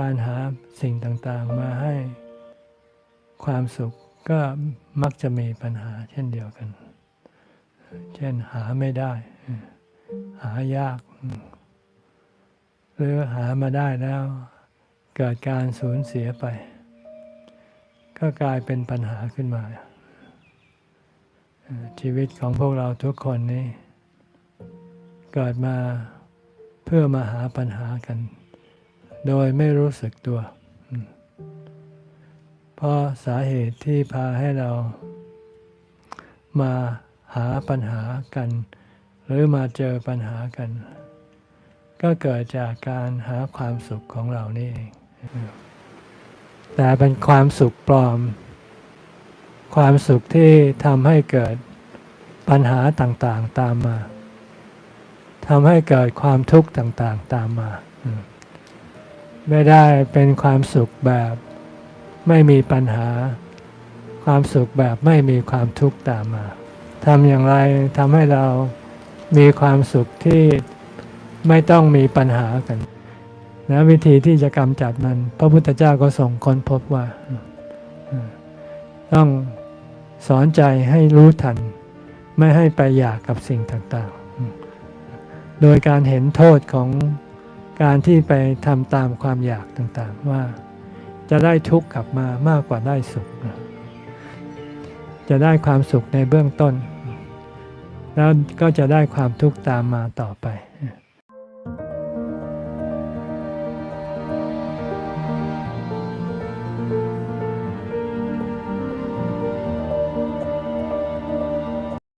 การหาสิ่งต่างๆมาให้ ความสุขก็มักจะมีปัญหาเช่นเดียวกัน เช่นหาไม่ได้ หายาก หรือหามาได้แล้ว เกิดการสูญเสียไป ก็กลายเป็นปัญหาขึ้นมา ชีวิตของพวกเราทุกคนนี้ เกิดมาเพื่อมาหาปัญหากัน โดยไม่รู้สึกตัว เพราะสาเหตุที่พาให้เรา มาหาปัญหากัน หรือมาเจอปัญหากัน ก็เกิดจากการหาความสุขของเรานี่เองแต่เป็นความสุขปลอม ความสุขที่ทำให้เกิดปัญหาต่างๆตามมาทำให้เกิดความทุกข์ต่างๆตามมา ไม่ได้เป็นความสุขแบบ ไม่มีปัญหา ความสุขแบบไม่มีความทุกข์ตามมาทำอย่างไรทำให้เรามีความสุขที่ไม่ต้องมีปัญหากันนะวิธีที่จะกำจัดมัน พระพุทธเจ้าก็ส่งค้นพบว่า ต้องสอนใจให้รู้ทัน ไม่ให้ไปอยากกับสิ่งต่างๆ โดยการเห็นโทษของ การที่ไปทำตามความอยากต่างๆว่า จะได้ทุกข์กลับมามากกว่าได้สุข จะได้ความสุขในเบื้องต้น แล้วก็จะได้ความทุกข์ตามมาต่อไป